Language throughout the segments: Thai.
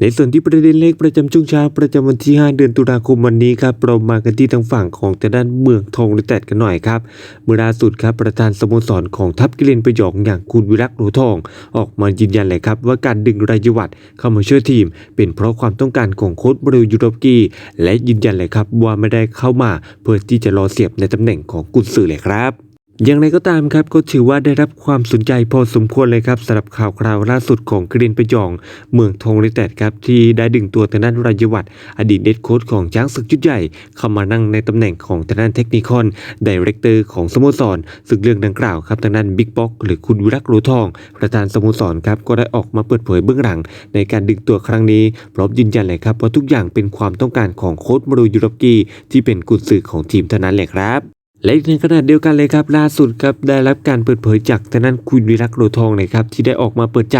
ในส่วนที่ประเด็นเลขประจำช่วงเช้าประจำวันที่ 5 เดือนตุลาคมวันนี้ครับเรามากันที่ทางฝั่งของทางด้านเมืองทองยูไนเต็ดกันหน่อยครับเมื่อล่าสุดครับประธานสโมสรของทัพกิเลนประยองอย่างคุณวิรักษ์หนูทอง ออกมายืนยันเลยครับว่าการดึงรายวัตเข้ามาช่วยทีม เป็นเพราะความต้องการของโค้ชบริวยูโรปกีและยืนยันเลยครับว่าไม่ได้เข้ามาเพื่อที่จะรอเสียบในตำแหน่งของกุนซือเลยครับ อย่างไรก็ตามครับก็ถือว่าได้รับความสนใจพอสมควรเลยครับสำหรับข่าวคราวล่าสุดของกรีนประยอง เมืองทองยูไนเต็ดครับที่ได้ดึงตัวทางด้านรายวัตอดีตเดดโค้ชของช้างศึกชุดใหญ่ เข้ามานั่งในตำแหน่งของทางด้านเทคนิคอนดีเรคเตอร์ของสโมสรซึ่งเรื่องดังกล่าวครับทางด้านบิ๊กบ็อกหรือคุณวิรักษ์โรทอง ประธานสโมสรครับก็ได้ออกมาเปิดเผยเบื้องหลัง ในการดึงตัวครั้งนี้พร้อมยืนยันเลยครับว่าทุกอย่างเป็นความต้องการของโค้ชมารูยูรกีที่เป็นกุญสือของทีมเท่านั้นแหละครับ และในขณะเดียวกันเลยครับล่าสุดครับได้รับการเปิดเผยจากทางด้นคุณวิรักษ์โรทองเลยครับที่ได้ออกมาเปิดใจ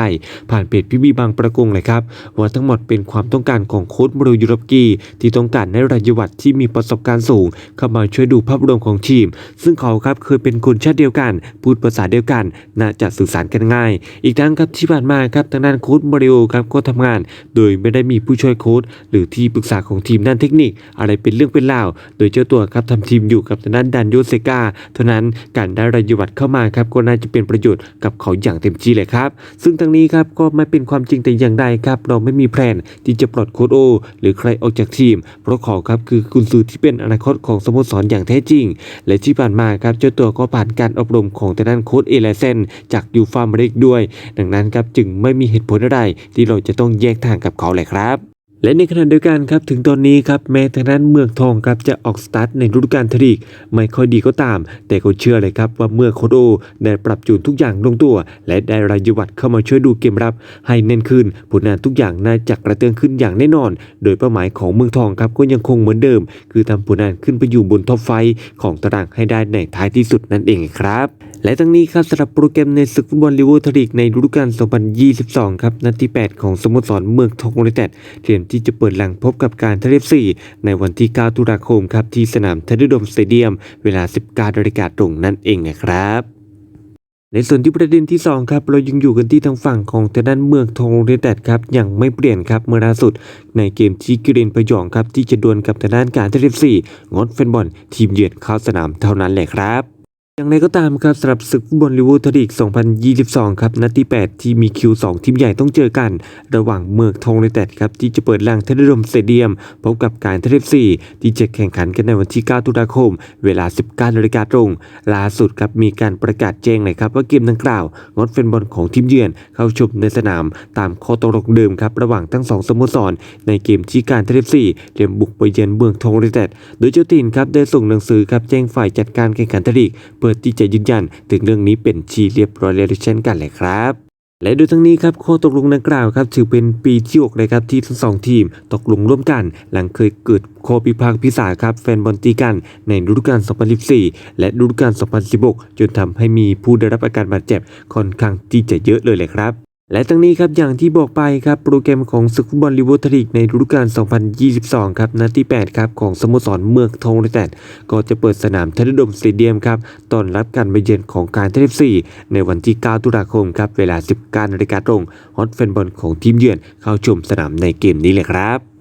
ผ่านเพจพี่บีบางประกงเลยครับว่าทั้งหมดเป็นความต้องการของโค้ชมารูยูรปกีที่ต้องการให้รายวัตที่มีประสบการณ์สูง เข้ามาช่วยดูภาพรวมของทีม ซึ่งเขาครับเคยเป็นคนชาติเดียวกัน พูดภาษาเดียวกัน น่าจะสื่อสารกันง่าย อีกทั้งครับที่ผ่านมาครับทางด้านโค้ชมาริโอครับก็ทำงาน โดยไม่ได้มีผู้ช่วยโค้ชหรือที่ปรึกษาของทีมด้านเทคนิค อะไรเป็นเรื่องเป็นราว โดยเจ้าตัวครับทำทีมอยู่กับทางด้านดันโยเซกาเท่านั้นการได้รายวัตเข้ามาครับก็น่าจะเป็นประโยชน์กับเขาอย่างเต็มที่เลยครับ ซึ่งทั้งนี้ครับก็ไม่เป็นความจริงแต่อย่างใดครับ เราไม่มีแผนที่จะปลดโค้ชโอ หรือใครออกจากทีม เพราะเขาครับคือกุนซือที่เป็นอนาคตของสโมสรอย่างแท้จริง และที่ผ่านมาครับเจ้าตัวก็ผ่านการอบรมของทางด้านโค้ชเอเลเซนจากยูฟามาริกด้วย ดังนั้นครับจึงไม่มีเหตุผลอะไรที่เราจะต้องแยกทางกับเขาเลยครับ และในขณะเดียวกันครับถึงตอนนี้ครับแม้ทางด้านเมืองทองครับจะออกสตาร์ทในฤดูกาลทรีกไม่ค่อยดีก็ตาม แต่ก็เชื่อเลยครับว่าเมื่อโคดโอได้ปรับจูนทุกอย่างลงตัว และได้รายวัตเข้ามาช่วยดูเกมรับ ให้แน่นขึ้นผลงานทุกอย่างน่าจะกระเตื้องขึ้นอย่างแน่นอน โดยเป้าหมายของเมืองทองครับก็ยังคงเหมือนเดิม คือทำผลงานขึ้นไปอยู่บนท็อปไฟของตารางให้ได้ในท้ายที่สุดนั่นเองครับและทั้งนี้ครับสำหรับโปรแกรมในศึกฟุตบอลลีเวอร์ทลีกในฤดูกาล 2022 ครับนัดที่ 8 ของสโมสรเมืองทองยูไนเต็ดเตรียมที่จะเปิดหลังพบกับการทะเลซีในวันที่ 9 ตุลาคมครับที่สนามเทนนิสโดมสเตเดียม เวลา 19นาฬิกาตรงนั่นเองนะครับในส่วนที่ประเด็นที่ 2 ครับ เรายังอยู่กันที่ทางฝั่งของทางด้านเมืองทองยูไนเต็ดครับยังไม่เปลี่ยนครับเมื่อล่าสุด ในเกมที่กิเรนปยองครับที่จะดวลกับทางด้านการเทเลซีงดแฟนบอลทีมเยือนเข้าสนามเท่านั้นแหละครับ อย่างไรก็ตามครับสำหรับศึกฟุตบอลลิเวอร์พูลลีก 2022 ครับนัดที่ 8 ที่มีคิว 2 ทีมใหญ่ต้องเจอกัน ระหว่างเมืองทองยูไนเต็ดครับที่จะเปิดลานเทนนิสโดมสเตเดียม พบกับการเทเลซีที่จะแข่งขันกันในวันที่ 9 ตุลาคม เวลา 19นาฬิกาตรงล่าสุดครับมีการประกาศแจ้งเลยครับว่าเกมดังกล่าวงดแฟนบอลของทีมเยือนเข้าชมในสนามตามข้อตกลงเดิมครับระหว่างทั้งสองสโมสร ในเกมที่การเทเลซีเตรียมบุกไปเยือนเมืองทองยูไนเต็ดโดยเจ้าตีนครับได้ส่งหนังสือครับแจ้งฝ่ายจัดการแข่งขันทลีกเปิดที่จะยืนยันถึงเรื่องนี้เป็นชีเรียบร้อยแล้วเช่นกันเลยครับและโดยทั้งนี้ครับข้อตกลงดังกล่าวครับถือเป็นปีที่6เลยครับที่ทั้งสองทีมตกลงร่วมกัน หลังเคยเกิดข้อพิพาทพิสาครับแฟนบอลตีกันในฤดูกาล 2014 และฤดูกาล 2016 จนทำให้มีผู้ได้รับอาการบาดเจ็บค่อนข้างที่จะเยอะเลยเลยครับ และทั้งนี้ครับอย่างที่บอกไปครับโปรแกรมของศึกฟุตบอลลิเวอร์ลีกในฤดูกาล 2022 ครับนัดที่ 8 ครับของสโมสรเมืองทองยูไนเต็ดก็จะเปิดสนามเทนนิสโดมสเตเดียมครับต้อนรับการไปเยือนของการเทนนิสซีในวันที่ 9 ตุลาคมครับเวลา 19นาฬิกาตรงฮอตแฟนบอลของทีมเยือนเข้าชมสนามในเกมนี้เลยครับ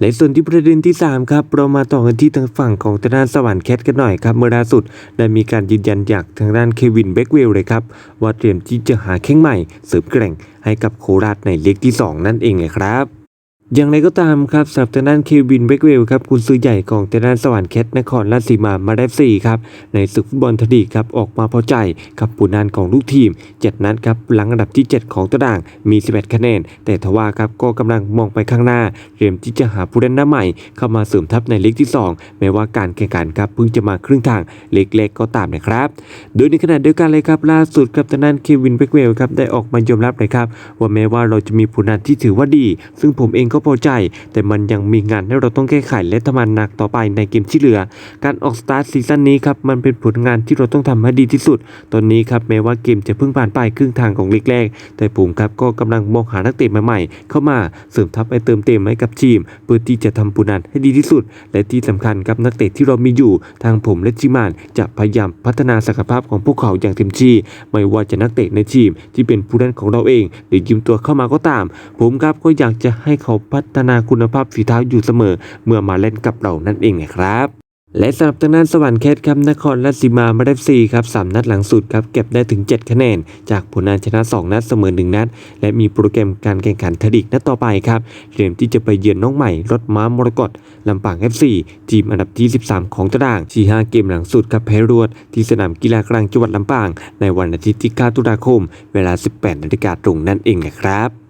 ในส่วนที่ประเด็นที่ 3 ครับ เรามาต่อกันที่ทางฝั่งของทางด้านสวรรค์แคทกันหน่อยครับ เมื่อล่าสุดได้มีการยืนยันจากทางด้านเควินเบคเวลเลยครับ ว่าเตรียมที่จะหาแข้งใหม่เสริมแกร่งให้กับโคราชในเล็กที่ 2 นั่นเองเลยครับ อย่างไรก็ตามครับสำหรับทางด้านเควินเบคเวลครับกุนซือใหญ่ของทางด้านสวรรค์แคทนครราชสีมามาได้สี่ครับในศึกฟุตบอลทลีครับออกมาพอใจกับผลงานของลูกทีมเจ็ดนัดครับหลังอันดับที่ 7 ของตารางมี 11 คะแนน แต่ทว่าครับก็กำลังมองไปข้างหน้าเตรียมที่จะหาผู้เล่นหน้าใหม่ เข้ามาเสริมทัพในเล็กที่ 2 แม้ว่าการแข่งขันครับเพิ่งจะมาครึ่งทางเล็กๆก็ตามนะครับโดยในขณะเดียวกันเลยครับล่าสุดครับทางด้านเควินเบคเวลครับได้ออกมายอมรับเลยครับว่าแม้ว่าเราจะมีผลงานที่ถือว่าดี ซึ่งผมเองก็พอใจ แต่มันยังมีงานให้เราต้องแก้ไขและทำงานหนักต่อไปในเกมที่เหลือ การออกสตาร์ทซีซั่นนี้ครับมันเป็นผลงานที่เราต้องทำให้ดีที่สุด ตอนนี้ครับแม้ว่าเกมจะเพิ่งผ่านไปครึ่งทางของลีกแรก แต่ผมครับก็กำลังมองหานักเตะใหม่ๆ เข้ามาเสริมทัพไปเติมเต็มให้กับทีม เพื่อที่จะทำผลงานให้ดีที่สุด และที่สำคัญครับนักเตะที่เรามีอยู่ ทางผมและทีมานจะพยายามพัฒนาศักยภาพของพวกเขาอย่างเต็มที่ ไม่ว่าจะนักเตะในทีมที่เป็นผู้เล่นของเราเอง หรือยืมตัวเข้ามาก็ตาม ผมครับก็อยากจะให้เขาพัฒนาคุณภาพฝีเท้าอยู่เสมอ เมื่อมาเล่นกับเรานั่นเองนะครับและสำหรับทางด้านสวรรค์แคทครับนครราชสีมามาได้ซีครับสามนัดหลังสุดครับเก็บได้ถึง 7 คะแนน จากผลงานชนะ 2 นัดเสมอ 1 นัด และมีโปรแกรมการแข่งขันทดิกนัดต่อไปครับเตรียมที่จะไปเยือนน้องใหม่รถม้ามรกตลำปาง FC ทีมอันดับที่ 13 ของตารางที่5เกมหลังสุดครับแพ้รวด ที่สนามกีฬากลางจังหวัดลำปาง ในวันอาทิตย์ที่ 9 ตุลาคม เวลา 18นาฬิกาตรงนั่นเองนะครับ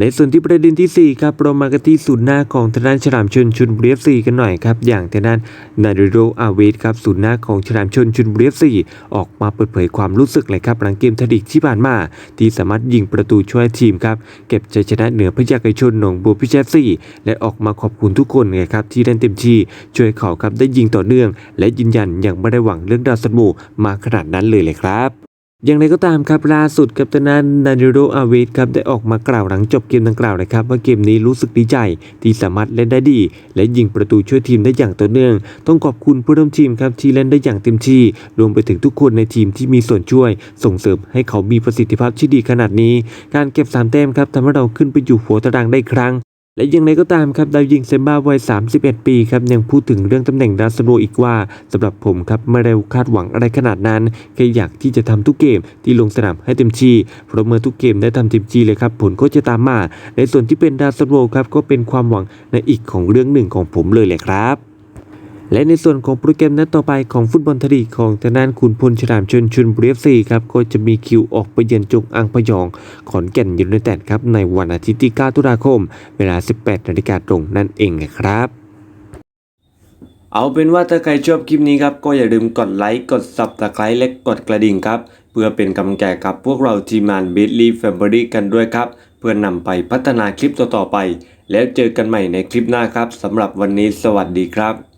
ในส่วนที่ประเด็นทีสี่ 4 ครับเรามากันที่ศูนย์หน้าของทางด้านฉลามชนชุนบุรีเอฟซีกันหน่อยครับ อย่างทางด้านนาริโรอาเวสครับศูนย์หน้าของฉลามชนชุนบุรีเอฟซีออกมาเปิดเผยความรู้สึกเลยครับหลังเกมทดิกที่ผ่านมา ที่สามารถยิงประตูช่วยทีมครับ เก็บชัยชนะเหนือพยัคฆ์ไก่ชนหนองบัวพิเชษซีและออกมาขอบคุณทุกคนเลยครับที่เล่นเต็มที่ช่วยเขาครับได้ยิงต่อเนื่อง และยืนยันยังไม่ได้หวังเรื่องดาวสันโมมาขนาดนั้นเลยเลยครับ อย่างไรก็ตามครับล่าสุดกับตนานนานิโรอาเวสครับได้ออกมากล่าวหลังจบเกมดังกล่าวนะครับ ว่าเกมนี้รู้สึกดีใจที่สามารถเล่นได้ดี และยิงประตูช่วยทีมได้อย่างต่อเนื่อง ต้องขอบคุณผู้ร่วมทีมครับที่เล่นได้อย่างเต็มที่ รวมไปถึงทุกคนในทีมที่มีส่วนช่วย ส่งเสริมให้เขามีประสิทธิภาพที่ดีขนาดนี้ การเก็บสามแต้มครับทำให้เราขึ้นไปอยู่หัวตารางได้ครั้ง และอย่างไรก็ตามครับดาวยิงเซมบ้าวัย 31 ปีครับยังพูดถึงเรื่องตำแหน่งดาวซันโวอีกว่าสำหรับผมครับไม่ได้คาดหวังอะไรขนาดนั้นแค่อยากที่จะทำทุกเกมที่ลงสนามให้เต็มที่เพราะเมื่อทุกเกมได้ทำเต็มที่เลยครับผลก็จะตามมา ในส่วนที่เป็นดาวซันโวครับก็เป็นความหวังในอีกของเรื่องหนึ่งของผมเลยแหละครับ และในส่วนของโปรแกรมนัดต่อไปของฟุตบอลทดีของทางด้านคุณพลฉลามชนชุนบุรีเอฟซีครับก็จะมีคิวออกไปเยือนจงอังพยอง ขอนแก่นยูไนเต็ดครับในวันอาทิตย์ที่ 9 ตุลาคม เวลา 18นาฬิกาตรงนั่นเองนะครับเอาเป็นว่าถ้าใครชอบคลิปนี้ครับ ก็อย่าลืมกดไลค์ กด subscribe และกดกระดิ่งครับ เพื่อเป็นกำลังใจกับพวกเราทีมงาน b i t l y Family กันด้วยครับ เพื่อนำไปพัฒนาคลิปต่อๆไป แล้วเจอกันใหม่ในคลิปหน้าครับสำหรับวันนี้สวัสดีครับ